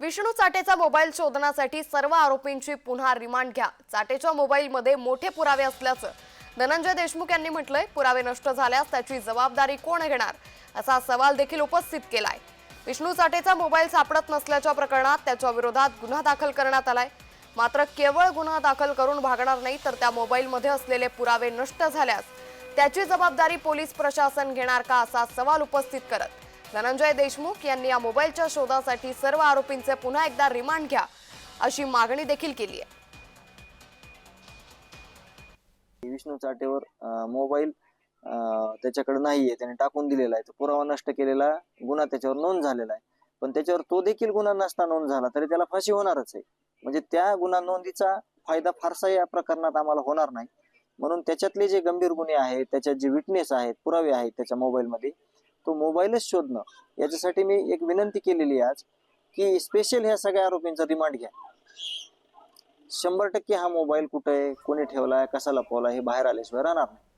Vishnu चाटेचा mobile शोधण्यासाठी सर्व आरोपींची पुन्हा रिमांड घ्या. चाटेच्या मोबाईलमध्ये मोठे पुरावे असल्याचं धनंजय देशमुख यांनी म्हटलंय. पुरावे नष्ट झाल्यास त्याची जबाबदारी कोण घेणार? असा सवाल देखील उपस्थित केलाय. विष्णू चाटेचा मोबाईल सापडत नसल्याच्या प्रकरणात त्याच्या विरोधात गुन्हा दाखल करण्यात आलाय. मात्र केवळ गुन्हा दाखल करून भागणार नाही तर त्या मोबाईलमध्ये असलेले पुरावे नष्ट झाल्यास त्याची जबाबदारी पोलीस प्रशासन घेणार का असा सवाल उपस्थित करत धनंजय देशमुख यांनी या मोबाईलच्या शोधासाठी सर्व आरोपींचे पुन्हा एकदा रिमांड घ्या अशी मागणी देखील केली आहे. विष्णू चाटेवर मोबाईल त्याच्याकडे नाहीये. त्याने टाकून दिलेला आहे. तो पुरावा नष्ट केलेला गुन्हा त्याच्यावर नोंद झालेला आहे. पण त्याच्यावर तो देखील गुन्हा नसता नोंद झाला तरी त्याला फाशी होणारच आहे. म्हणजे त्या गुन्हा नोंदीचा फायदा फारसा या प्रकरणात आम्हाला होणार नाही. म्हणून त्याच्यातले जे गंभीर गुन्हे आहेत त्याच्यात जे विटनेस आहेत पुरावे आहेत त्याच्या मोबाईलमध्ये तो मोबाईलच शोधणं. याच्यासाठी मी एक विनंती केलेली आहे आज की स्पेशल ह्या सगळ्या आरोपींचा रिमांड घ्या. शंभर टक्के हा मोबाईल कुठे आहे कोणी ठेवलाय कसा लपवला हे बाहेर आल्याशिवाय राहणार नाही.